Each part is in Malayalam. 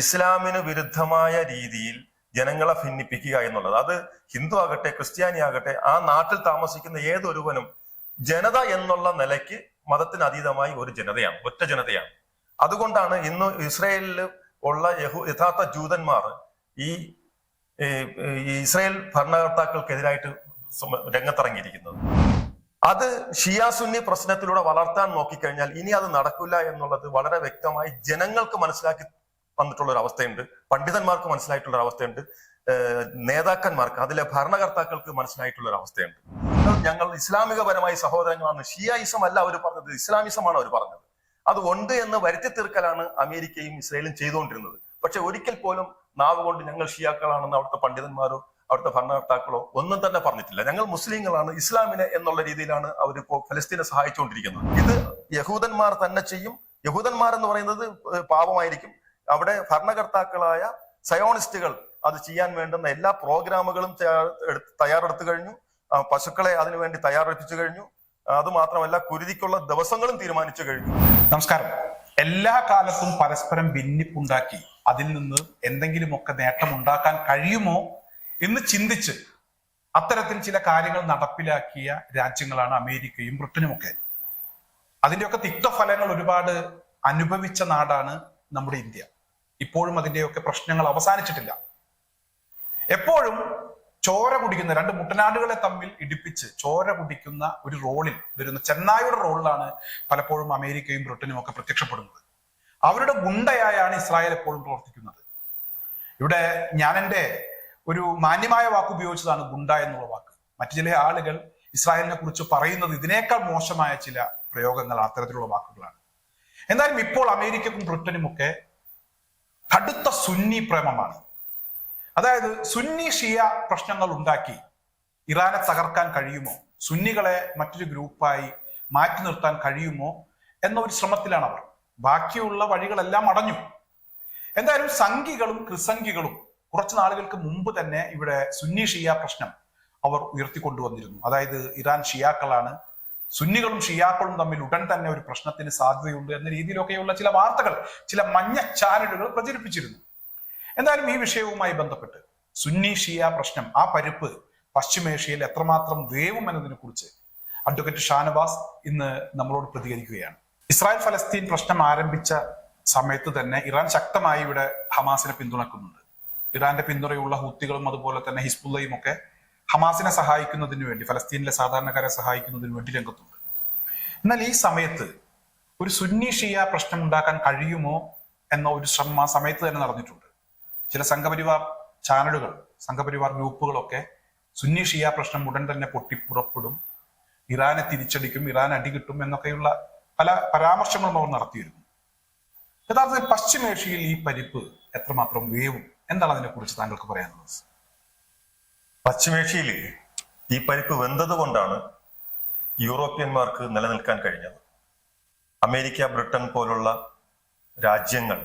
ഇസ്ലാമിന് വിരുദ്ധമായ രീതിയിൽ ജനങ്ങളെ ഭിന്നിപ്പിക്കുക എന്നുള്ളത്. അത് ഹിന്ദു ആകട്ടെ ക്രിസ്ത്യാനി ആകട്ടെ ആ നാട്ടിൽ താമസിക്കുന്ന ഏതൊരുവനും ജനത എന്നുള്ള നിലയ്ക്ക് മതത്തിന് അതീതമായി ഒരു ജനതയാണ് ഒറ്റ ജനതയാണ്. അതുകൊണ്ടാണ് ഇന്ന് ഇസ്രയേലിൽ ഉള്ള യഹു യഥാർത്ഥ ജൂതന്മാർ ഈ ഇസ്രായേൽ ഭരണകർത്താക്കൾക്കെതിരായിട്ട് രംഗത്തിറങ്ങിയിരിക്കുന്നത്. അത് ഷിയ സുന്നി പ്രശ്നത്തിലൂടെ വളർത്താൻ നോക്കിക്കഴിഞ്ഞാൽ ഇനി അത് നടക്കില്ല എന്നുള്ളത് വളരെ വ്യക്തമായി ജനങ്ങൾക്ക് മനസ്സിലാക്കി വന്നിട്ടുള്ള ഒരു അവസ്ഥയുണ്ട് പണ്ഡിതന്മാർക്ക് മനസ്സിലായിട്ടുള്ള ഒരു അവസ്ഥയുണ്ട് നേതാക്കന്മാർക്ക് അതിലെ ഭരണകർത്താക്കൾക്ക് മനസ്സിലായിട്ടുള്ള ഒരു അവസ്ഥയുണ്ട് ഞങ്ങൾ ഇസ്ലാമികപരമായി സഹോദരങ്ങളാണ്. ഷിയായിസം അല്ല അവർ പറഞ്ഞത്. ഇസ്ലാമിസമാണ് അവർ പറഞ്ഞത്. അത് ഉണ്ട് എന്ന് വരുത്തി തീർക്കലാണ് അമേരിക്കയും ഇസ്രയേലും ചെയ്തുകൊണ്ടിരുന്നത്. പക്ഷെ ഒരിക്കൽ പോലും നാവ് കൊണ്ട് ഞങ്ങൾ ഷിയാക്കളാണെന്ന് അവിടുത്തെ പണ്ഡിതന്മാരോ അവിടുത്തെ ഭരണകർത്താക്കളോ ഒന്നും തന്നെ പറഞ്ഞിട്ടില്ല. ഞങ്ങൾ മുസ്ലിങ്ങളാണ് ഇസ്ലാമിനെ എന്നുള്ള രീതിയിലാണ് അവരിപ്പോ ഫലസ്തീനെ സഹായിച്ചുകൊണ്ടിരിക്കുന്നത്. ഇത് യഹൂദന്മാർ തന്നെ ചെയ്യും. യഹൂദന്മാർ എന്ന് പറയുന്നത് പാപമായിരിക്കും. അവിടെ ഭരണകർത്താക്കളായ സയോണിസ്റ്റുകൾ അത് ചെയ്യാൻ വേണ്ടുന്ന എല്ലാ പ്രോഗ്രാമുകളും തയ്യാ- തയ്യാറെടുത്തു കഴിഞ്ഞു. പശുക്കളെ അതിനുവേണ്ടി തയ്യാറെടുപ്പിച്ചു കഴിഞ്ഞു. അതുമാത്രമല്ല കുരുതിക്കുള്ള ദിവസങ്ങളും തീരുമാനിച്ചു കഴിഞ്ഞു. നമസ്കാരം. എല്ലാ കാലത്തും പരസ്പരം ഭിന്നിപ്പുണ്ടാക്കി അതിൽ നിന്ന് എന്തെങ്കിലുമൊക്കെ നേട്ടമുണ്ടാക്കാൻ കഴിയുമോ എന്ന് ചിന്തിച്ച് അത്തരത്തിൽ ചില കാര്യങ്ങൾ നടപ്പിലാക്കിയ രാജ്യങ്ങളാണ് അമേരിക്കയും ബ്രിട്ടനുമൊക്കെ. അതിന്റെയൊക്കെ തിക്തഫലങ്ങൾ ഒരുപാട് അനുഭവിച്ച നാടാണ് നമ്മുടെ ഇന്ത്യ. ഇപ്പോഴും അതിന്റെയൊക്കെ പ്രശ്നങ്ങൾ അവസാനിച്ചിട്ടില്ല. എപ്പോഴും ചോര കുടിക്കുന്ന രണ്ട് മുട്ടനാടുകളെ തമ്മിൽ ഇടിപ്പിച്ച് ചോര കുടിക്കുന്ന ഒരു റോളിൽ വരുന്ന ചെന്നായുടെ റോളിലാണ് പലപ്പോഴും അമേരിക്കയും ബ്രിട്ടനും ഒക്കെ പ്രത്യക്ഷപ്പെടുന്നത്. അവരുടെ ഗുണ്ടയായാണ് ഇസ്രായേൽ എപ്പോഴും പ്രവർത്തിക്കുന്നത്. ഇവിടെ ഞാൻ എന്റെ ഒരു മാന്യമായ വാക്ക് ഉപയോഗിച്ചതാണ് ഗുണ്ട എന്നുള്ള വാക്ക്. മറ്റു ചില ആളുകൾ ഇസ്രായേലിനെ കുറിച്ച് പറയുന്നത് ഇതിനേക്കാൾ മോശമായ ചില പ്രയോഗങ്ങൾ അത്തരത്തിലുള്ള വാക്കുകളാണ്. എന്നാലും ഇപ്പോൾ അമേരിക്കക്കും ബ്രിട്ടനും ഒക്കെ കടുത്ത സുന്നി പ്രേമമാണ്. അതായത് സുന്നി ഷിയ പ്രശ്നങ്ങൾ ഉണ്ടാക്കി ഇറാനെ തകർക്കാൻ കഴിയുമോ? സുന്നികളെ മറ്റൊരു ഗ്രൂപ്പായി മാറ്റി നിർത്താൻ കഴിയുമോ? എന്ന ഒരു ശ്രമത്തിലാണ് അവർ. ബാക്കിയുള്ള വഴികളെല്ലാം അടഞ്ഞു. എന്തായാലും സംഘികളും ക്രിസംഖികളും കുറച്ച് നാളുകൾക്ക് മുമ്പ് തന്നെ ഇവിടെ സുന്നി ഷിയ പ്രശ്നം അവർ ഉയർത്തിക്കൊണ്ടുവന്നിരുന്നു. അതായത് ഇറാൻ ഷിയാക്കളാണ് സുന്നികളും ഷിയാക്കളും തമ്മിൽ ഉടൻ തന്നെ ഒരു പ്രശ്നത്തിന് സാധ്യതയുണ്ട് എന്ന രീതിയിലൊക്കെയുള്ള ചില വാർത്തകൾ ചില മഞ്ഞ ചാനലുകൾ പ്രചരിപ്പിച്ചിരുന്നു. എന്തായാലും ഈ വിഷയവുമായി ബന്ധപ്പെട്ട് സുന്നി ഷിയ പ്രശ്നം ആ പരിപ്പ് പശ്ചിമേഷ്യയിൽ എത്രമാത്രം വേവും എന്നതിനെ കുറിച്ച് അഡ്വക്കേറ്റ് ഷാനവാസ് ഇന്ന് നമ്മളോട് പ്രതികരിക്കുകയാണ്. ഇസ്രായേൽ ഫലസ്തീൻ പ്രശ്നം ആരംഭിച്ച സമയത്ത് തന്നെ ഇറാൻ ശക്തമായി ഇവിടെ ഹമാസിനെ പിന്തുണക്കുന്നുണ്ട്. ഇറാന്റെ പിന്തുണയുള്ള ഹൂത്തികളും അതുപോലെ തന്നെ ഹിസ്ബുല്ലയും ഒക്കെ ഹമാസിനെ സഹായിക്കുന്നതിന് വേണ്ടി ഫലസ്തീനിലെ സാധാരണക്കാരെ സഹായിക്കുന്നതിന് വേണ്ടി രംഗത്തുണ്ട്. എന്നാൽ ഈ സമയത്ത് ഒരു സുന്നി ഷിയ പ്രശ്നം ഉണ്ടാക്കാൻ കഴിയുമോ എന്ന ഒരു ശ്രമം ആ സമയത്ത് തന്നെ നടന്നിട്ടുണ്ട്. ചില സംഘപരിവാർ ചാനലുകൾ സംഘപരിവാർ ഗ്രൂപ്പുകളൊക്കെ സുന്നി ഷിയ പ്രശ്നം ഉടൻ തന്നെ പൊട്ടിപ്പുറപ്പെടും. ഇറാനെ തിരിച്ചടിക്കും ഇറാൻ അടികിട്ടും എന്നൊക്കെയുള്ള പല പരാമർശങ്ങളും അവർ നടത്തിയിരുന്നു. യഥാർത്ഥത്തിൽ പശ്ചിമേഷ്യയിൽ ഈ പരിപ്പ് എത്രമാത്രം വേവും? എന്താണ് അതിനെക്കുറിച്ച് താങ്കൾക്ക് പറയാനുള്ളത് പശ്ചിമേഷ്യയിൽ ഈ പരിപ്പ് വെന്തത് കൊണ്ടാണ് യൂറോപ്യന്മാർക്ക് നിലനിൽക്കാൻ കഴിഞ്ഞത്. അമേരിക്ക ബ്രിട്ടൻ പോലുള്ള രാജ്യങ്ങൾ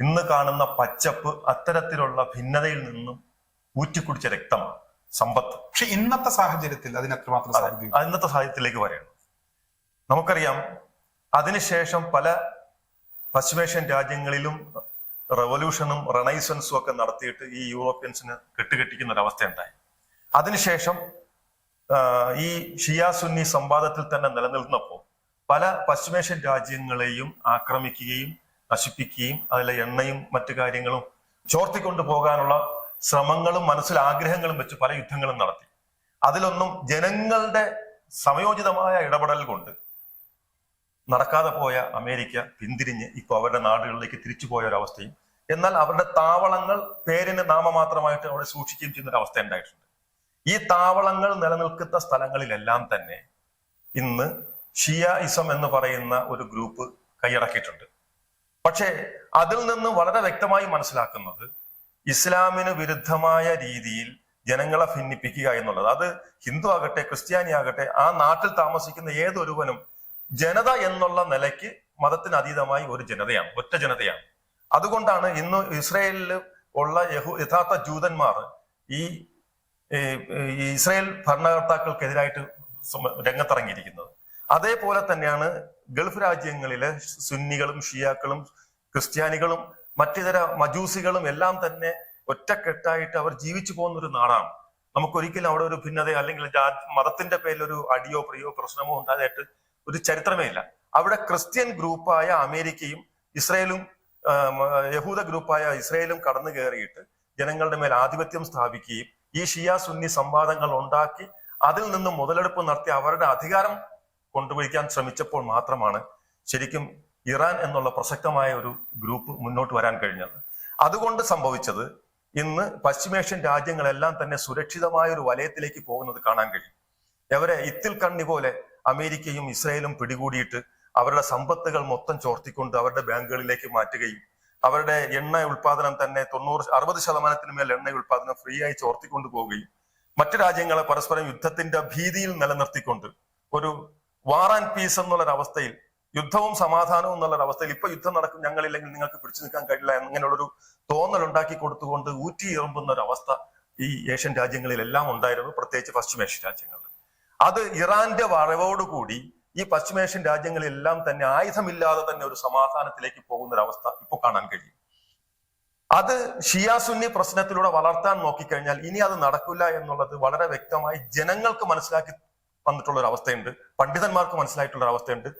ഇന്ന് കാണുന്ന പച്ചപ്പ് അത്തരത്തിലുള്ള ഭിന്നതയിൽ നിന്നും ഊറ്റിക്കുടിച്ച രക്തമാണ് സമ്പത്ത്. പക്ഷെ ഇന്നത്തെ സാഹചര്യത്തിൽ അതിന് എത്രമാത്രം അതെ, ഇന്നത്തെ സാഹചര്യത്തിലേക്ക് പറയണം നമുക്കറിയാം അതിനുശേഷം പല പശ്ചിമേഷ്യൻ രാജ്യങ്ങളിലും റവല്യൂഷനും റണൈസൻസും ഒക്കെ നടത്തിയിട്ട് ഈ യൂറോപ്യൻസിന് കെട്ടുകെട്ടിക്കുന്ന ഒരു അവസ്ഥയുണ്ടായി അതിനുശേഷം ഈ ഷിയ സുന്നി സംവാദത്തിൽ തന്നെ നിലനിൽക്കുന്നപ്പോൾ പല പശ്ചിമേഷ്യൻ രാജ്യങ്ങളെയും ആക്രമിക്കുകയും നശിപ്പിക്കുകയും അതിലെ എണ്ണയും മറ്റു കാര്യങ്ങളും ചോർത്തിക്കൊണ്ടു പോകാനുള്ള ശ്രമങ്ങളും മനസ്സിൽ ആഗ്രഹങ്ങളും വെച്ച് പല യുദ്ധങ്ങളും നടത്തി. അതിലൊന്നും ജനങ്ങളുടെ സമയോചിതമായ ഇടപെടൽ കൊണ്ട് നടക്കാതെ പോയ അമേരിക്ക പിന്തിരിഞ്ഞ് ഇപ്പോൾ അവരുടെ നാടുകളിലേക്ക് തിരിച്ചു പോയ ഒരവസ്ഥയും എന്നാൽ അവരുടെ താവളങ്ങൾ പേരിന് നാമമാത്രമായിട്ട് അവിടെ സൂക്ഷിക്കുകയും ചെയ്യുന്ന ഒരു അവസ്ഥ ഉണ്ടായിട്ടുണ്ട്. ഈ താവളങ്ങൾ നിലനിൽക്കുന്ന സ്ഥലങ്ങളിലെല്ലാം തന്നെ ഇന്ന് ഷിയ ഇസം എന്ന് പറയുന്ന ഒരു ഗ്രൂപ്പ് കൈയടക്കിയിട്ടുണ്ട്. പക്ഷേ അതിൽ നിന്ന് വളരെ വ്യക്തമായി മനസ്സിലാക്കുന്നത് ഇസ്ലാമിന് വിരുദ്ധമായ രീതിയിൽ ജനങ്ങളെ ഭിന്നിപ്പിക്കുക എന്നുള്ളത് അത് ഹിന്ദു ആകട്ടെ ക്രിസ്ത്യാനി ആകട്ടെ ആ നാട്ടിൽ താമസിക്കുന്ന ഏതൊരുവനും ജനത എന്നുള്ള നിലയ്ക്ക് മതത്തിന് അതീതമായി ഒരു ജനതയാണ് ഒറ്റ ജനതയാണ്. അതുകൊണ്ടാണ് ഇന്ന് ഇസ്രയേലിൽ ഉള്ള യഹു യഥാർത്ഥ ജൂതന്മാർ ഈ ഇസ്രായേൽ ഭരണകർത്താക്കൾക്കെതിരായിട്ട് രംഗത്തിറങ്ങിയിരിക്കുന്നത്. അതേപോലെ തന്നെയാണ് ഗൾഫ് രാജ്യങ്ങളിലെ സുന്നികളും ഷിയാക്കളും ക്രിസ്ത്യാനികളും മറ്റിതര മജൂസികളും എല്ലാം തന്നെ ഒറ്റക്കെട്ടായിട്ട് അവർ ജീവിച്ചു പോകുന്ന ഒരു നാടാണ്. നമുക്കൊരിക്കലും അവിടെ ഒരു ഭിന്നത അല്ലെങ്കിൽ മതത്തിന്റെ പേരിൽ ഒരു അടിയോ പ്രിയോ പ്രശ്നമോ ഉണ്ടായതായിട്ട് ഒരു ചരിത്രമേ ഇല്ല. അവിടെ ക്രിസ്ത്യൻ ഗ്രൂപ്പായ അമേരിക്കയും ഇസ്രയേലും യഹൂദ ഗ്രൂപ്പായ ഇസ്രയേലും കടന്നു കയറിയിട്ട് ജനങ്ങളുടെ മേൽ ആധിപത്യം സ്ഥാപിക്കുകയും ഈ ഷിയ സുന്നി സംവാദങ്ങൾ ഉണ്ടാക്കി അതിൽ നിന്നും മുതലെടുപ്പ് നടത്തി അവരുടെ അധികാരം കൊണ്ടുപോയിക്കാൻ ശ്രമിച്ചപ്പോൾ മാത്രമാണ് ശരിക്കും ഇറാൻ എന്നുള്ള പ്രസക്തമായ ഒരു ഗ്രൂപ്പ് മുന്നോട്ട് വരാൻ കഴിഞ്ഞത്. അതുകൊണ്ട് സംഭവിച്ചത് ഇന്ന് പശ്ചിമേഷ്യൻ രാജ്യങ്ങളെല്ലാം തന്നെ സുരക്ഷിതമായ ഒരു വലയത്തിലേക്ക് പോകുന്നത് കാണാൻ കഴിയും. അവരെ ഇത്തിൽ കണ്ണി പോലെ അമേരിക്കയും ഇസ്രയേലും പിടികൂടിയിട്ട് അവരുടെ സമ്പത്തുകൾ മൊത്തം ചോർത്തിക്കൊണ്ട് അവരുടെ ബാങ്കുകളിലേക്ക് മാറ്റുകയും അവരുടെ എണ്ണ ഉൽപാദനം തന്നെ തൊണ്ണൂറ് അറുപത് ശതമാനത്തിന് മേൽ എണ്ണ ഉൽപാദനം ഫ്രീ ആയി ചോർത്തിക്കൊണ്ടു പോവുകയും മറ്റു രാജ്യങ്ങളെ പരസ്പരം യുദ്ധത്തിന്റെ ഭീതിയിൽ നിലനിർത്തിക്കൊണ്ട് ഒരു വാർ ആൻഡ് പീസ് എന്നുള്ളൊരവസ്ഥയിൽ യുദ്ധവും സമാധാനവും എന്നുള്ളൊരവസ്ഥയിൽ ഇപ്പൊ യുദ്ധം നടക്കും ഞങ്ങളില്ലെങ്കിൽ നിങ്ങൾക്ക് പിടിച്ചു നിൽക്കാൻ കഴിയില്ല അങ്ങനെയുള്ളൊരു തോന്നൽ ഉണ്ടാക്കി കൊടുത്തുകൊണ്ട് ഊറ്റി ഇറമ്പുന്ന ഒരു അവസ്ഥ ഈ ഏഷ്യൻ രാജ്യങ്ങളിലെല്ലാം ഉണ്ടായിരുന്നു പ്രത്യേകിച്ച് പശ്ചിമേഷ്യൻ രാജ്യങ്ങളിൽ. അത് ഇറാന്റെ വരവോടുകൂടി ഈ പശ്ചിമേഷ്യൻ രാജ്യങ്ങളെല്ലാം തന്നെ ആയുധമില്ലാതെ തന്നെ ഒരു സമാധാനത്തിലേക്ക് പോകുന്ന ഒരു അവസ്ഥ ഇപ്പോൾ കാണാൻ കഴിയും. അത് ഷിയ സുന്നി പ്രശ്നത്തിലൂടെ വളർത്താൻ നോക്കിക്കഴിഞ്ഞാൽ ഇനി അത് നടക്കില്ല എന്നുള്ളത് വളരെ വ്യക്തമായി ജനങ്ങൾക്ക് മനസ്സിലാക്കി വന്നിട്ടുള്ള ഒരു അവസ്ഥയുണ്ട് പണ്ഡിതന്മാർക്ക് മനസ്സിലായിട്ടുള്ള ഒരു അവസ്ഥയുണ്ട്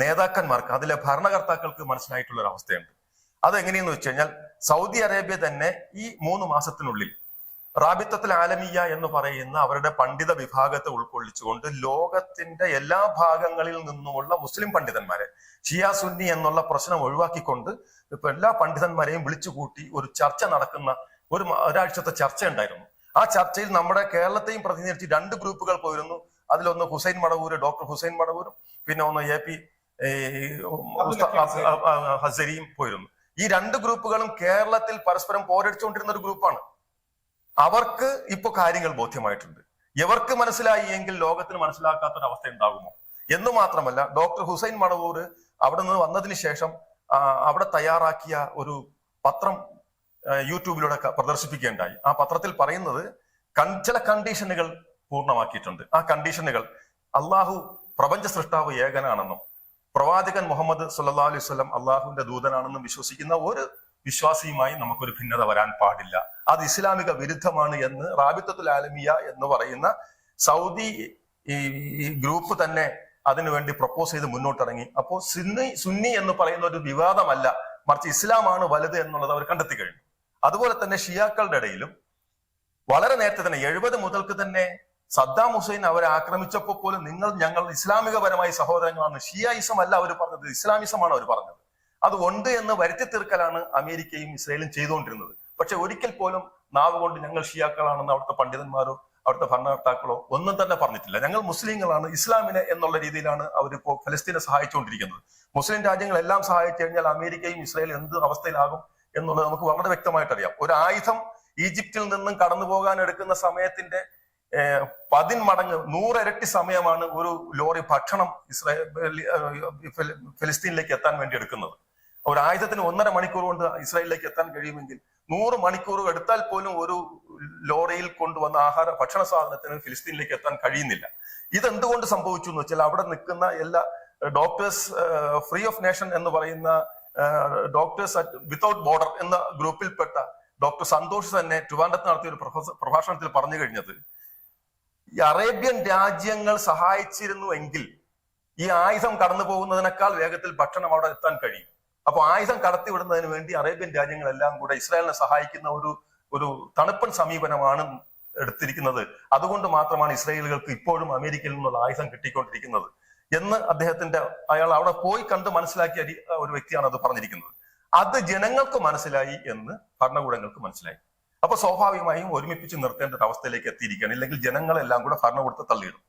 നേതാക്കന്മാർക്ക് അതിലെ ഭരണകർത്താക്കൾക്ക് മനസ്സിലായിട്ടുള്ള ഒരു അവസ്ഥയുണ്ട് അത് എങ്ങനെയെന്ന് വെച്ച് കഴിഞ്ഞാൽ സൗദി അറേബ്യ തന്നെ ഈ മൂന്ന് മാസത്തിനുള്ളിൽ റാബിത്തത്തിൽ ആലമിയ എന്ന് പറയുന്ന അവരുടെ പണ്ഡിത വിഭാഗത്തെ ഉൾക്കൊള്ളിച്ചുകൊണ്ട് ലോകത്തിന്റെ എല്ലാ ഭാഗങ്ങളിൽ നിന്നുമുള്ള മുസ്ലിം പണ്ഡിതന്മാരെ ഷിയ സുന്നി എന്നുള്ള പ്രശ്നം ഒഴിവാക്കിക്കൊണ്ട് ഇപ്പൊ എല്ലാ പണ്ഡിതന്മാരെയും വിളിച്ചുകൂട്ടി ഒരു ചർച്ച നടക്കുന്ന ഒരു ഒരാഴ്ചത്തെ ചർച്ച ഉണ്ടായിരുന്നു. ആ ചർച്ചയിൽ നമ്മുടെ കേരളത്തെയും പ്രതിനിധീകരിച്ച് രണ്ട് ഗ്രൂപ്പുകൾ പോയിരുന്നു. അതിലൊന്ന് ഹുസൈൻ മടവൂര് ഡോക്ടർ ഹുസൈൻ മടവൂരും പിന്നെ ഒന്ന് എ പി ഹസരിയും പോയിരുന്നു. ഈ രണ്ട് ഗ്രൂപ്പുകളും കേരളത്തിൽ പരസ്പരം പോരടിച്ചുകൊണ്ടിരുന്ന ഒരു ഗ്രൂപ്പാണ്. അവർക്ക് ഇപ്പൊ കാര്യങ്ങൾ ബോധ്യമായിട്ടുണ്ട്. ഇവർക്ക് മനസ്സിലായി എങ്കിൽ ലോകത്തിന് മനസ്സിലാക്കാത്ത ഒരു അവസ്ഥ ഉണ്ടാകുമോ? എന്ന് മാത്രമല്ല ഡോക്ടർ ഹുസൈൻ മടവൂർ അവിടെ നിന്ന് വന്നതിന് ശേഷം അവിടെ തയ്യാറാക്കിയ ഒരു പത്രം യൂട്യൂബിലൂടെ പ്രദർശിപ്പിക്കേണ്ടായി ആ പത്രത്തിൽ പറയുന്നത് ചില കണ്ടീഷനുകൾ പൂർണമാക്കിയിട്ടുണ്ട്. ആ കണ്ടീഷനുകൾ അള്ളാഹു പ്രപഞ്ച സൃഷ്ടാവ് ഏകനാണെന്നും പ്രവാചകൻ മുഹമ്മദ് സല്ലാ അലൈഹി സ്വലം അള്ളാഹുവിന്റെ ദൂതനാണെന്നും വിശ്വസിക്കുന്ന ഒരു വിശ്വാസിയുമായി നമുക്കൊരു ഭിന്നത വരാൻ പാടില്ല. അത് ഇസ്ലാമിക വിരുദ്ധമാണ് എന്ന് റാബിത്തത്തുൽ ആലമിയ എന്ന് പറയുന്ന സൗദി ഈ ഗ്രൂപ്പ് തന്നെ അതിനുവേണ്ടി പ്രപ്പോസ് ചെയ്ത് മുന്നോട്ടിറങ്ങി. അപ്പോൾ സുന്നി സുന്നി എന്ന് പറയുന്ന ഒരു വിവാദമല്ല. മറിച്ച് ഇസ്ലാമാണ് വലുത് എന്നുള്ളത് അവർ കണ്ടെത്തി കഴിഞ്ഞു. അതുപോലെ തന്നെ ഷിയാക്കളുടെ ഇടയിലും വളരെ നേരത്തെ തന്നെ എഴുപത് മുതൽക്ക് തന്നെ സദ്ദാം ഹുസൈൻ അവരെ ആക്രമിച്ചപ്പോൾ പോലും നിങ്ങൾ ഞങ്ങൾ ഇസ്ലാമികപരമായി സഹോദരങ്ങളാണ് ഷിയായിസം അല്ല അവർ പറഞ്ഞത്. ഇസ്ലാമിസമാണ് അവർ പറഞ്ഞത്. അത് ഉണ്ട് എന്ന് വരുത്തി തീർക്കലാണ് അമേരിക്കയും ഇസ്രയേലും ചെയ്തുകൊണ്ടിരുന്നത് പക്ഷെ ഒരിക്കൽ പോലും നാവ് കൊണ്ട് ഞങ്ങൾ ഷിയാക്കളാണെന്ന് അവിടുത്തെ പണ്ഡിതന്മാരോ അവിടുത്തെ ഭരണകർത്താക്കളോ ഒന്നും തന്നെ പറഞ്ഞിട്ടില്ല ഞങ്ങൾ മുസ്ലിങ്ങളാണ് ഇസ്ലാമിനെ എന്നുള്ള രീതിയിലാണ് അവരിപ്പോ ഫലസ്തീനെ സഹായിച്ചുകൊണ്ടിരിക്കുന്നത് മുസ്ലിം രാജ്യങ്ങളെല്ലാം സഹായിച്ചു കഴിഞ്ഞാൽ അമേരിക്കയും ഇസ്രയേലും എന്ത് അവസ്ഥയിലാകും എന്നുള്ളത് നമുക്ക് വളരെ വ്യക്തമായിട്ട് അറിയാം ഒരു ആയുധം ഈജിപ്തിൽ നിന്നും കടന്നു പോകാൻ എടുക്കുന്ന സമയത്തിന്റെ പതിൻ മടങ്ങ് നൂറിരട്ടി സമയമാണ് ഒരു ലോറി ഭക്ഷണം ഇസ്രായേൽ ഫലസ്തീനിലേക്ക് എത്താൻ വേണ്ടി എടുക്കുന്നത് ഒരു ആയുധത്തിന് ഒന്നര മണിക്കൂർ കൊണ്ട് ഇസ്രായേലിലേക്ക് എത്താൻ കഴിയുമെങ്കിൽ നൂറ് മണിക്കൂർ എടുത്താൽ പോലും ഒരു ലോറിയിൽ കൊണ്ടുവന്ന ആഹാര ഭക്ഷണ സാധനത്തിന് ഫിലിസ്തീനിലേക്ക് എത്താൻ കഴിയുന്നില്ല. ഇതെന്തുകൊണ്ട് സംഭവിച്ചു എന്ന് വെച്ചാൽ അവിടെ നിൽക്കുന്ന എല്ലാ ഡോക്ടേഴ്സ് ഫ്രീ ഓഫ് നേഷൻ എന്ന് പറയുന്ന ഡോക്ടേഴ്സ് അറ്റ് വിത്തൗട്ട് ബോർഡർ എന്ന ഗ്രൂപ്പിൽപ്പെട്ട ഡോക്ടർ സന്തോഷ് തന്നെ ട്രിവാൻഡത്ത് നടത്തിയ ഒരു പ്രഭാഷണത്തിൽ പറഞ്ഞു കഴിഞ്ഞത് ഈ അറേബ്യൻ രാജ്യങ്ങൾ സഹായിച്ചിരുന്നു എങ്കിൽ ഈ ആയുധം കടന്നു പോകുന്നതിനേക്കാൾ വേഗത്തിൽ ഭക്ഷണം അവിടെ എത്താൻ കഴിയും. അപ്പൊ ആയുധം കടത്തിവിടുന്നതിന് വേണ്ടി അറേബ്യൻ രാജ്യങ്ങളെല്ലാം കൂടെ ഇസ്രായേലിനെ സഹായിക്കുന്ന ഒരു ഒരു തണുപ്പൻ സമീപനമാണ് എടുത്തിരിക്കുന്നത്. അതുകൊണ്ട് മാത്രമാണ് ഇസ്രായേലുകൾക്ക് ഇപ്പോഴും അമേരിക്കയിൽ നിന്നുള്ള ആയുധം കിട്ടിക്കൊണ്ടിരിക്കുന്നത്. എന്ന് അദ്ദേഹത്തിന്റെ അയാൾ അവിടെ പോയി കണ്ട് മനസ്സിലാക്കിയ ഒരു- വ്യക്തിയാണ് അത് പറഞ്ഞിരിക്കുന്നത്. അത് ജനങ്ങൾക്ക് മനസ്സിലായി എന്ന് ഭരണകൂടങ്ങൾക്ക് മനസ്സിലായി. അപ്പൊ സ്വാഭാവികമായും ഒരുമിപ്പിച്ച് നിർത്തേണ്ട ഒരു അവസ്ഥയിലേക്ക് എത്തിയിരിക്കുകയാണ്. ഇല്ലെങ്കിൽ ജനങ്ങളെല്ലാം കൂടെ ഭരണകൂടത്തെ തള്ളിയിടും.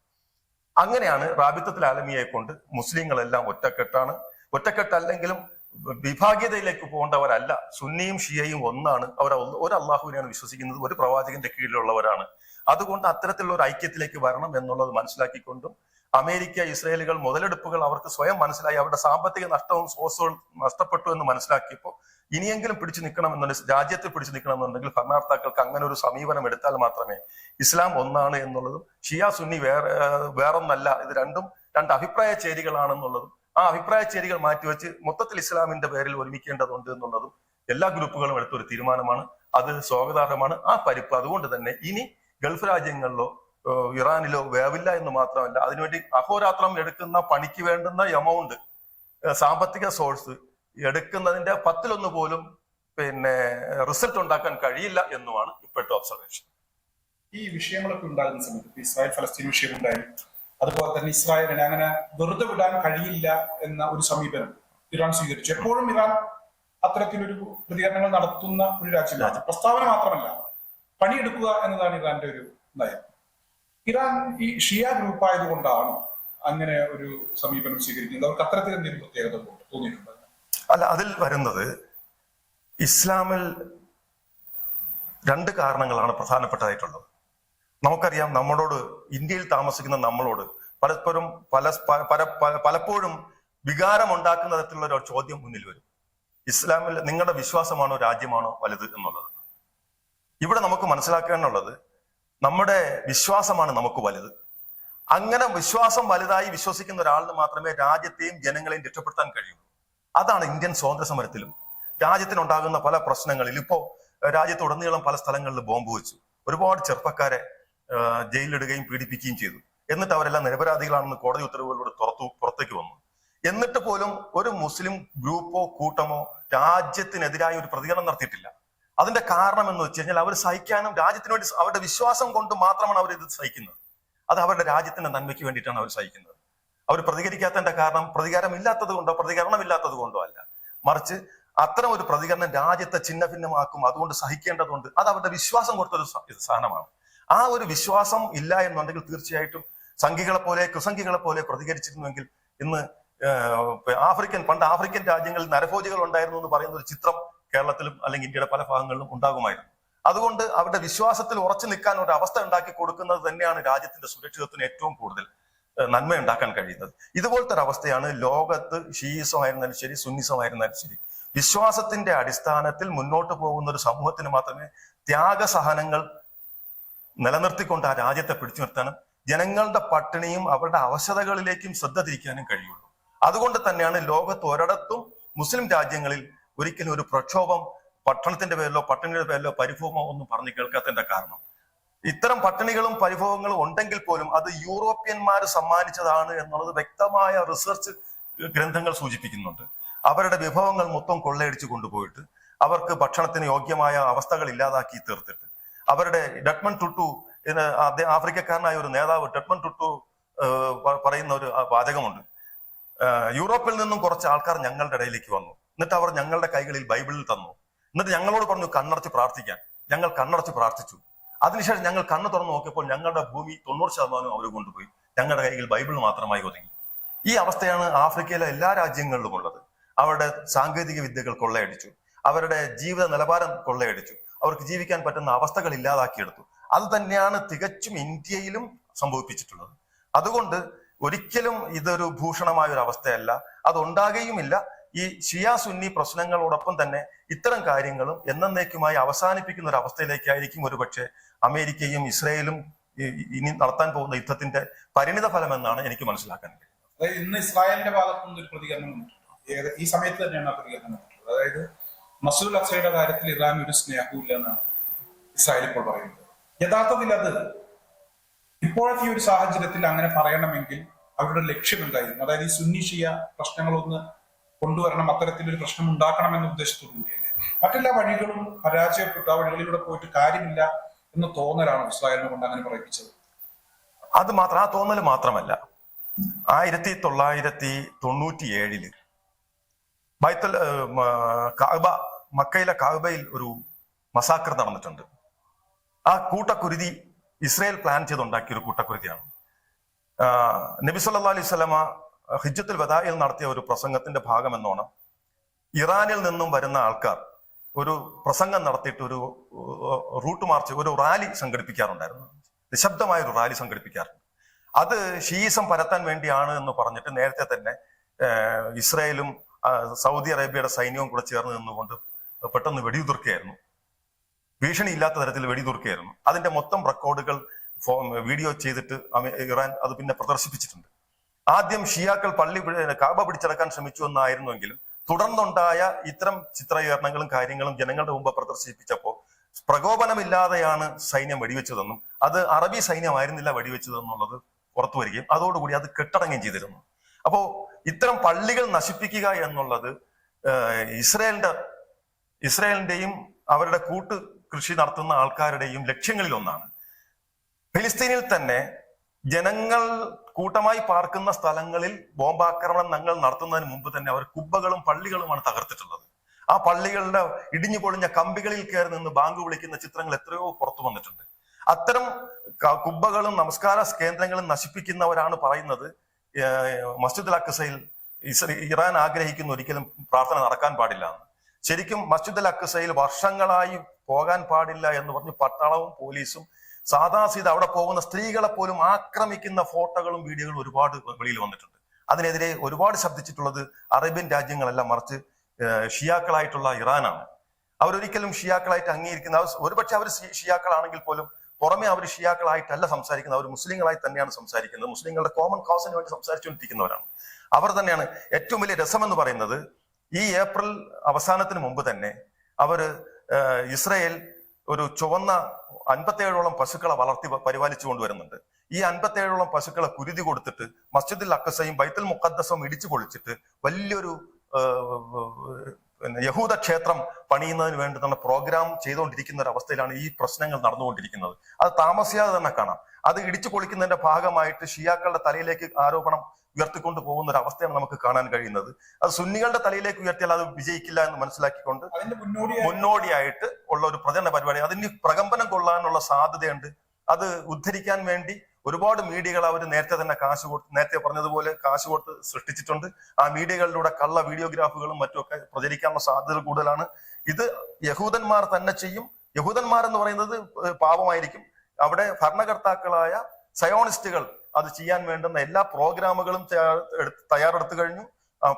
അങ്ങനെയാണ് റാബിത്തത്തിൽ ആലമിയെ കൊണ്ട് മുസ്ലിങ്ങളെല്ലാം ഒറ്റക്കെട്ടാണ്. ഒറ്റക്കെട്ടല്ലെങ്കിലും വിഭാഗീയതയിലേക്ക് പോകേണ്ടവരല്ല. സുന്നിയും ഷിയയും ഒന്നാണ്. അവർ ഒരു അള്ളാഹുവിനെയാണ് വിശ്വസിക്കുന്നത്. ഒരു പ്രവാചകന്റെ കീഴിലുള്ളവരാണ്. അതുകൊണ്ട് അത്തരത്തിലുള്ള ഒരു ഐക്യത്തിലേക്ക് വരണം എന്നുള്ളത് മനസ്സിലാക്കിക്കൊണ്ടും അമേരിക്ക ഇസ്രയേലുകൾ മുതലെടുപ്പുകൾ അവർക്ക് സ്വയം മനസ്സിലായി. അവരുടെ സാമ്പത്തിക നഷ്ടവും സോഴ്സുകൾ നഷ്ടപ്പെട്ടു എന്ന് മനസ്സിലാക്കിയപ്പോൾ ഇനിയെങ്കിലും പിടിച്ചു നിൽക്കണം നിൽക്കണമെന്നുണ്ടെങ്കിൽ രാജ്യത്തെ പിടിച്ചു നിൽക്കണം നിൽക്കണമെന്നുണ്ടെങ്കിൽ ഭരണകർത്താക്കൾക്ക് അങ്ങനെ ഒരു സമീപനം എടുത്താൽ മാത്രമേ ഇസ്ലാം ഒന്നാണ് എന്നുള്ളതും ഷിയ സുന്നി വേറെ വേറൊന്നല്ല. ഇത് രണ്ടും രണ്ട് അഭിപ്രായ ചേരികളാണെന്നുള്ളതും ആ അഭിപ്രായ ചേരികൾ മാറ്റിവെച്ച് മൊത്തത്തിൽ ഇസ്ലാമിന്റെ പേരിൽ ഒരുമിക്കേണ്ടതുണ്ട് എന്നുള്ളതും എല്ലാ ഗ്രൂപ്പുകളും എടുത്തൊരു തീരുമാനമാണ്. അത് സ്വാഗതാർഹമാണ്. ആ പരിപ്പ് അതുകൊണ്ട് തന്നെ ഇനി ഗൾഫ് രാജ്യങ്ങളിലോ ഇറാനിലോ വേവില്ല എന്ന് മാത്രമല്ല അതിനുവേണ്ടി അഹോരാത്രം എടുക്കുന്ന പണിക്ക് വേണ്ടുന്ന എമൗണ്ട് സാമ്പത്തിക സോഴ്സ് എടുക്കുന്നതിന്റെ പത്തിലൊന്ന് പോലും പിന്നെ റിസൾട്ട് ഉണ്ടാക്കാൻ കഴിയില്ല എന്നുമാണ് ഇപ്പോഴത്തെ ഒബ്സർവേഷൻ. ഈ വിഷയങ്ങളൊക്കെ ഉണ്ടാകുന്ന സമയത്ത് ഇസ്രായേൽ ഫലസ്തീൻ വിഷയം ഉണ്ടായി. അതുപോലെ തന്നെ ഇസ്രായേലിനെ അങ്ങനെ വെറുതെ വിടാൻ കഴിയില്ല എന്ന ഒരു സമീപനം ഇറാൻ സ്വീകരിച്ചു. എപ്പോഴും ഇറാൻ അത്തരത്തിലൊരു പ്രതികരണങ്ങൾ നടത്തുന്ന ഒരു രാജ്യമാണ്. പ്രസ്താവന മാത്രമല്ല പണിയെടുക്കുക എന്നതാണ് ഇറാന്റെ ഒരു നയം. ഇറാൻ ഈ ഷിയ ഗ്രൂപ്പ് ആയതുകൊണ്ടാണ് അങ്ങനെ ഒരു സമീപനം സ്വീകരിക്കുന്നത്. അവർക്ക് അത്തരത്തിൽ എന്തെങ്കിലും പ്രത്യേകത തോന്നിയിട്ടുണ്ട്? അല്ല അതിൽ വരുന്നത് ഇസ്ലാമിൽ രണ്ട് കാരണങ്ങളാണ് പ്രധാനപ്പെട്ടതായിട്ടുള്ളത്. നമുക്കറിയാം നമ്മളോട് ഇന്ത്യയിൽ താമസിക്കുന്ന നമ്മളോട് പരസ്പരം പല പല- പല- പലപ്പോഴും വികാരം ഉണ്ടാക്കുന്ന തരത്തിലുള്ള ഒരു ചോദ്യം മുന്നിൽ വരും. ഇസ്ലാമിൽ നിങ്ങളുടെ വിശ്വാസമാണോ രാജ്യമാണോ വലുത് എന്നുള്ളത്? ഇവിടെ നമുക്ക് മനസ്സിലാക്കാനുള്ളത് നമ്മുടെ വിശ്വാസമാണ് നമുക്ക് വലുത്. അങ്ങനെ വിശ്വാസം വലുതായി വിശ്വസിക്കുന്ന ഒരാളിന് മാത്രമേ രാജ്യത്തെയും ജനങ്ങളെയും രക്ഷപ്പെടുത്താൻ കഴിയൂ അതാണ് ഇന്ത്യൻ സ്വാതന്ത്ര്യ സമരത്തിലും രാജ്യത്തിനുണ്ടാകുന്ന പല പ്രശ്നങ്ങളിൽ ഇപ്പോ രാജ്യത്തുടനീളം പല സ്ഥലങ്ങളിൽ ബോംബ് വെച്ചു. ഒരുപാട് ചെറുപ്പക്കാരെ ജയിലിലിടുകയും പീഡിപ്പിക്കുകയും ചെയ്തു. എന്നിട്ട് അവരെല്ലാം നിരപരാധികളാണെന്ന് കോടതി ഉത്തരവുകളിലൂടെ പുറത്തു പുറത്തേക്ക് വന്നു. എന്നിട്ട് പോലും ഒരു മുസ്ലിം ഗ്രൂപ്പോ കൂട്ടമോ രാജ്യത്തിനെതിരായ ഒരു പ്രതികരണം നടത്തിയിട്ടില്ല. അതിന്റെ കാരണം എന്ന് വെച്ച് കഴിഞ്ഞാൽ അവർ സഹിക്കാനും രാജ്യത്തിന് വേണ്ടി അവരുടെ വിശ്വാസം കൊണ്ട് മാത്രമാണ് അവർ ഇത് സഹിക്കുന്നത്. അത് അവരുടെ രാജ്യത്തിന്റെ നന്മയ്ക്ക് വേണ്ടിയിട്ടാണ് അവർ സഹിക്കുന്നത്. അവർ പ്രതികരിക്കാത്തതിന്റെ കാരണം പ്രതികാരം ഇല്ലാത്തത് കൊണ്ടോ പ്രതികരണമില്ലാത്തത് കൊണ്ടോ അല്ല. മറിച്ച് അത്തരം ഒരു പ്രതികരണം രാജ്യത്തെ ഛിന്ന ഭിന്നമാക്കും അതുകൊണ്ട് സഹിക്കേണ്ടതുണ്ട്. അത് അവരുടെ വിശ്വാസം കൊടുത്തൊരു സാധനമാണ്. ആ ഒരു വിശ്വാസം ഇല്ല എന്നുണ്ടെങ്കിൽ തീർച്ചയായിട്ടും സംഘികളെ പോലെ കുസംഖികളെ പോലെ പ്രതികരിച്ചിരുന്നുവെങ്കിൽ ഇന്ന് ആഫ്രിക്കൻ പണ്ട് ആഫ്രിക്കൻ രാജ്യങ്ങളിൽ നരഭോജികൾ ഉണ്ടായിരുന്നു എന്ന് പറയുന്ന ഒരു ചിത്രം കേരളത്തിലും അല്ലെങ്കിൽ ഇന്ത്യയുടെ പല ഭാഗങ്ങളിലും ഉണ്ടാകുമായിരുന്നു. അതുകൊണ്ട് അവരുടെ വിശ്വാസത്തിൽ ഉറച്ചു നിൽക്കാൻ ഒരു അവസ്ഥ ഉണ്ടാക്കി കൊടുക്കുന്നത് തന്നെയാണ് രാജ്യത്തിന്റെ സുരക്ഷിതത്വത്തിന് ഏറ്റവും കൂടുതൽ നന്മ ഉണ്ടാക്കാൻ കഴിയുന്നത്. ഇതുപോലത്തെ ഒരു അവസ്ഥയാണ് ലോകത്ത് ഷീസമായിരുന്നാലും ശരി സുന്നിസമായിരുന്നാലും ശരി. വിശ്വാസത്തിന്റെ അടിസ്ഥാനത്തിൽ മുന്നോട്ട് പോകുന്ന ഒരു സമൂഹത്തിന് മാത്രമേ ത്യാഗസഹനങ്ങൾ നിലനിർത്തിക്കൊണ്ട് ആ രാജ്യത്തെ പിടിച്ചു നിർത്താനും ജനങ്ങളുടെ പട്ടിണിയും അവരുടെ അവശതകളിലേക്കും ശ്രദ്ധ തിരിക്കാനും കഴിയുള്ളൂ. അതുകൊണ്ട് തന്നെയാണ് ലോകത്ത് ഒരിടത്തും മുസ്ലിം രാജ്യങ്ങളിൽ ഒരിക്കലും ഒരു പ്രക്ഷോഭം പട്ടണത്തിന്റെ പേരിലോ പട്ടിണിയുടെ പേരിലോ പരിഭവമോ ഒന്നും പറഞ്ഞു കേൾക്കാത്തതിന്റെ കാരണം. ഇത്തരം പട്ടിണികളും പരിഭവങ്ങളും ഉണ്ടെങ്കിൽ പോലും അത് യൂറോപ്യന്മാർ സമ്മാനിച്ചതാണ് എന്നുള്ളത് വ്യക്തമായ റിസർച്ച് ഗ്രന്ഥങ്ങൾ സൂചിപ്പിക്കുന്നുണ്ട്. അവരുടെ വിഭവങ്ങൾ മൊത്തം കൊള്ളയടിച്ചു കൊണ്ടുപോയിട്ട് അവർക്ക് ഭക്ഷണത്തിന് യോഗ്യമായ അവസ്ഥകൾ ഇല്ലാതാക്കി തീർത്തിട്ട് അവരുടെ ഡട്മൺ ടുട്ടു ആഫ്രിക്കക്കാരനായ ഒരു നേതാവ് ഡട്മൺ ടുട്ടു പറയുന്ന ഒരു വാചകമുണ്ട്. യൂറോപ്പിൽ നിന്നും കുറച്ച് ആൾക്കാർ ഞങ്ങളുടെ ഇടയിലേക്ക് വന്നു. എന്നിട്ട് അവർ ഞങ്ങളുടെ കൈകളിൽ ബൈബിളിൽ തന്നു. എന്നിട്ട് ഞങ്ങളോട് പറഞ്ഞു കണ്ണടച്ച് പ്രാർത്ഥിക്കാൻ. ഞങ്ങൾ കണ്ണടച്ച് പ്രാർത്ഥിച്ചു. അതിനുശേഷം ഞങ്ങൾ കണ്ണ് തുറന്നു നോക്കിയപ്പോൾ ഞങ്ങളുടെ ഭൂമി തൊണ്ണൂറ് ശതമാനം അവർ കൊണ്ടുപോയി. ഞങ്ങളുടെ കൈകളിൽ ബൈബിൾ മാത്രമായി ഒതുങ്ങി. ഈ അവസ്ഥയാണ് ആഫ്രിക്കയിലെ എല്ലാ രാജ്യങ്ങളിലും ഉള്ളത്. അവരുടെ സാങ്കേതിക വിദ്യകൾ കൊള്ളയടിച്ചു. അവരുടെ ജീവിത നിലവാരം കൊള്ളയടിച്ചു. അവർക്ക് ജീവിക്കാൻ പറ്റുന്ന അവസ്ഥകൾ ഇല്ലാതാക്കിയെടുത്തു. അത് തന്നെയാണ് തികച്ചും ഇന്ത്യയിലും സംഭവിപ്പിച്ചിട്ടുള്ളത്. അതുകൊണ്ട് ഒരിക്കലും ഇതൊരു ഭൂഷണമായ ഒരു അവസ്ഥയല്ല അത് ഉണ്ടാകുകയുമില്ല ഈ ഷിയ സുന്നി പ്രശ്നങ്ങളോടൊപ്പം തന്നെ ഇത്തരം കാര്യങ്ങളും എന്നേക്കുമായി അവസാനിപ്പിക്കുന്ന ഒരു അവസ്ഥയിലേക്കായിരിക്കും ഒരുപക്ഷെ അമേരിക്കയും ഇസ്രയേലും ഇനി നടത്താൻ പോകുന്ന യുദ്ധത്തിന്റെ പരിണിത ഫലം എന്നാണ് എനിക്ക് മനസ്സിലാക്കാൻ കഴിയുന്നത്. ഇന്ന് ഇസ്രായേലിന്റെ ഭാഗത്തുനിന്ന് ഒരു പ്രതികരണം ഈ സമയത്ത് തന്നെയാണ് ആ പ്രതികരണം അതായത് മസൂൽ അക്സയുടെ കാര്യത്തിൽ ഇറാൻ ഒരു സ്നേഹവും എന്നാണ് ഇസ്രായേൽ ഇപ്പോൾ പറയുന്നത്. യഥാർത്ഥത്തിൽ അത് ഇപ്പോഴത്തെ ഒരു സാഹചര്യത്തിൽ അങ്ങനെ പറയണമെങ്കിൽ അവരുടെ ലക്ഷ്യം എന്തായിരുന്നു? അതായത് ഈ സുന്നി ഷിയ പ്രശ്നങ്ങളൊന്ന് കൊണ്ടുവരണം അത്തരത്തിലൊരു പ്രശ്നം ഉണ്ടാക്കണം എന്ന ഉദ്ദേശത്തോടു കൂടിയല്ലേ? മറ്റെല്ലാ വഴികളും പരാജയപ്പെട്ടു. ആ വഴികളിലൂടെ പോയിട്ട് കാര്യമില്ല എന്ന് തോന്നലാണ് ഇസ്രായേലിനെ കൊണ്ട് അങ്ങനെ പറയിപ്പിച്ചത്. അത് മാത്രം ആ തോന്നൽ മാത്രമല്ല. ആയിരത്തി തൊള്ളായിരത്തി തൊണ്ണൂറ്റി ഏഴിൽ ബൈത്തൽ മക്കയിലെ കാബയിൽ ഒരു മസാക്കർ നടന്നിട്ടുണ്ട്. ആ കൂട്ടക്കുരുതി ഇസ്രയേൽ പ്ലാൻ ചെയ്തുണ്ടാക്കിയ ഒരു കൂട്ടക്കുരുതിയാണ്. നബി സല്ലാ അലൈഹി സ്വലമ വദായിൽ നടത്തിയ ഒരു പ്രസംഗത്തിന്റെ ഭാഗമെന്നോണം ഇറാനിൽ നിന്നും വരുന്ന ആൾക്കാർ ഒരു പ്രസംഗം നടത്തിയിട്ട് ഒരു റൂട്ട് മാർച്ച് ഒരു റാലി സംഘടിപ്പിക്കാറുണ്ടായിരുന്നു. നിശബ്ദമായ ഒരു റാലി സംഘടിപ്പിക്കാറുണ്ട്. അത് ഷീസം പരത്താൻ വേണ്ടിയാണ് എന്ന് പറഞ്ഞിട്ട് നേരത്തെ തന്നെ ഇസ്രായേലും സൗദി അറേബ്യയുടെ സൈന്യവും കൂടെ ചേർന്ന് നിന്നുകൊണ്ട് പെട്ടെന്ന് വെടിയുതിർക്കുകയായിരുന്നു. ഭീഷണി ഇല്ലാത്ത തരത്തിൽ വെടിയുതിർക്കുകയായിരുന്നു. അതിന്റെ മൊത്തം റെക്കോർഡുകൾ വീഡിയോ ചെയ്തിട്ട് ഇറാൻ അത് പിന്നെ പ്രദർശിപ്പിച്ചിട്ടുണ്ട്. ആദ്യം ഷിയാക്കൾ പള്ളി കാബ പിടിച്ചടക്കാൻ ശ്രമിച്ചു എന്നായിരുന്നുവെങ്കിലും തുടർന്നുണ്ടായ ഇത്തരം ചിത്രീകരണങ്ങളും കാര്യങ്ങളും ജനങ്ങളുടെ മുമ്പ് പ്രദർശിപ്പിച്ചപ്പോൾ പ്രകോപനമില്ലാതെയാണ് സൈന്യം വെടിവെച്ചതെന്നും അത് അറബി സൈന്യമായിരുന്നില്ല വെടിവെച്ചതെന്നുള്ളത് പുറത്തു വരികയും അതോടുകൂടി അത് കെട്ടടങ്ങുകയും ചെയ്തിരുന്നു. അപ്പോ ഇത്തരം പള്ളികൾ നശിപ്പിക്കുക എന്നുള്ളത് ഇസ്രായേലിന്റെ ഇസ്രായേലിന്റെയും അവരുടെ കൂട്ട് കൃഷി നടത്തുന്ന ആൾക്കാരുടെയും ലക്ഷ്യങ്ങളിൽ ഒന്നാണ് ഫിലിസ്തീനിൽ തന്നെ ജനങ്ങൾ കൂട്ടമായി പാർക്കുന്ന സ്ഥലങ്ങളിൽ ബോംബാക്രമണം ഞങ്ങൾ നടത്തുന്നതിന് മുമ്പ് തന്നെ അവർ കുബ്ബകളും പള്ളികളുമാണ് തകർത്തിട്ടുള്ളത്. ആ പള്ളികളുടെ ഇടിഞ്ഞു പൊളിഞ്ഞ കമ്പികളിൽ കയറി നിന്ന് ബാങ്ക് വിളിക്കുന്ന ചിത്രങ്ങൾ എത്രയോ പുറത്തു വന്നിട്ടുണ്ട്. അത്തരം കുബ്ബകളും നമസ്കാര കേന്ദ്രങ്ങളും നശിപ്പിക്കുന്നവരാണ് പറയുന്നത് മസ്ജിദ് അൽ അക്സയിൽ ഇറാൻ ആഗ്രഹിക്കുന്ന ഒരിക്കലും പ്രാർത്ഥന നടക്കാൻ പാടില്ല എന്ന്. ശരിക്കും മസ്ജിദ് അൽ വർഷങ്ങളായി പോകാൻ പാടില്ല എന്ന് പറഞ്ഞ് പട്ടാളവും പോലീസും സാദാസീത അവിടെ പോകുന്ന സ്ത്രീകളെ പോലും ആക്രമിക്കുന്ന ഫോട്ടോകളും വീഡിയോകളും ഒരുപാട് വെളിയിൽ വന്നിട്ടുണ്ട്. അതിനെതിരെ ഒരുപാട് ശബ്ദിച്ചിട്ടുള്ളത് അറേബ്യൻ രാജ്യങ്ങളെല്ലാം മറിച്ച് ഷിയാക്കളായിട്ടുള്ള ഇറാനാണ്. അവരൊരിക്കലും ഷിയാക്കളായിട്ട് അംഗീകരിക്കുന്ന ഒരുപക്ഷെ അവർ ഷിയാക്കളാണെങ്കിൽ പോലും പുറമെ അവർ ഷിയാക്കളായിട്ടല്ല സംസാരിക്കുന്നത്. അവർ മുസ്ലിങ്ങളായി തന്നെയാണ് സംസാരിക്കുന്നത്. മുസ്ലിങ്ങളുടെ കോമൺ കോസിന് വേണ്ടി സംസാരിച്ചുകൊണ്ടിരിക്കുന്നവരാണ്. അവർ തന്നെയാണ് ഏറ്റവും വലിയ രസം എന്ന് പറയുന്നത് ഈ ഏപ്രിൽ അവസാനത്തിന് മുമ്പ് തന്നെ ഏഹ്, ഇസ്രയേൽ ഒരു ചുവന്ന അൻപത്തേഴോളം പശുക്കളെ വളർത്തി പരിപാലിച്ചു കൊണ്ടുവരുന്നുണ്ട്. ഈ അൻപത്തേഴോളം പശുക്കളെ കുരുതി കൊടുത്തിട്ട് മസ്ജിദിൽ അക്കസയും ബൈത്തുൽ മുഖദ്ദസും ഇടിച്ചു പൊളിച്ചിട്ട് വലിയൊരു യഹൂദ ക്ഷേത്രം പണിയുന്നതിന് വേണ്ടുന്ന പ്രോഗ്രാം ചെയ്തുകൊണ്ടിരിക്കുന്ന ഒരു അവസ്ഥയിലാണ് ഈ പ്രശ്നങ്ങൾ നടന്നുകൊണ്ടിരിക്കുന്നത്. അത് താമസിയാതെ തന്നെ കാണാം. അത് ഇടിച്ചു പൊളിക്കുന്നതിന്റെ ഭാഗമായിട്ട് ഷിയാക്കളുടെ തലയിലേക്ക് ആരോപണം ഉയർത്തിക്കൊണ്ട് പോകുന്ന ഒരു അവസ്ഥയാണ് നമുക്ക് കാണാൻ കഴിയുന്നത്. അത് സുന്നികളുടെ തലയിലേക്ക് ഉയർത്തിയാൽ അത് വിജയിക്കില്ല എന്ന് മനസ്സിലാക്കിക്കൊണ്ട് മുന്നോടിയായിട്ട് ഉള്ള ഒരു പ്രചരണ പരിപാടി. അതിന് പ്രകമ്പനം കൊള്ളാനുള്ള സാധ്യതയുണ്ട്. അത് ഉദ്ധരിക്കാൻ വേണ്ടി ഒരുപാട് മീഡിയകൾ അവർ നേരത്തെ തന്നെ കാശ് കൊടുത്ത് നേരത്തെ പറഞ്ഞതുപോലെ കാശ് കൊടുത്ത് സൃഷ്ടിച്ചിട്ടുണ്ട്. ആ മീഡിയകളിലൂടെ കള്ള വീഡിയോഗ്രാഫുകളും മറ്റുമൊക്കെ പ്രചരിക്കാനുള്ള സാധ്യത കൂടുതലാണ്. ഇത് യഹൂദന്മാർ തന്നെ ചെയ്യും. യഹൂദന്മാർ എന്ന് പറയുന്നത് പാപമായിരിക്കും. അവിടെ ഭരണകർത്താക്കളായ സയോണിസ്റ്റുകൾ അത് ചെയ്യാൻ വേണ്ടുന്ന എല്ലാ പ്രോഗ്രാമുകളും തയ്യാറെടുത്തു കഴിഞ്ഞു.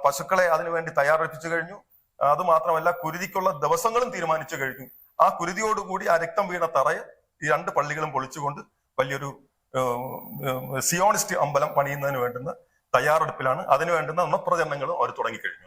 പശുക്കളെ അതിനുവേണ്ടി തയ്യാറെടുപ്പിച്ചു കഴിഞ്ഞു. അതുമാത്രമല്ല കുരുതിക്കുള്ള ദിവസങ്ങളും തീരുമാനിച്ചു കഴിഞ്ഞു. ആ കുരുതിയോടുകൂടി ആ രക്തം വീണ തറയെ ഈ രണ്ട് പള്ളികളും പൊളിച്ചുകൊണ്ട് വലിയൊരു സിയോണിസ്റ്റ് അമ്പലം പണിയുന്നതിന് വേണ്ടുന്ന തയ്യാറെടുപ്പിലാണ്. അതിനു വേണ്ടുന്ന പ്രചരണങ്ങളും അവർ തുടങ്ങിക്കഴിഞ്ഞു.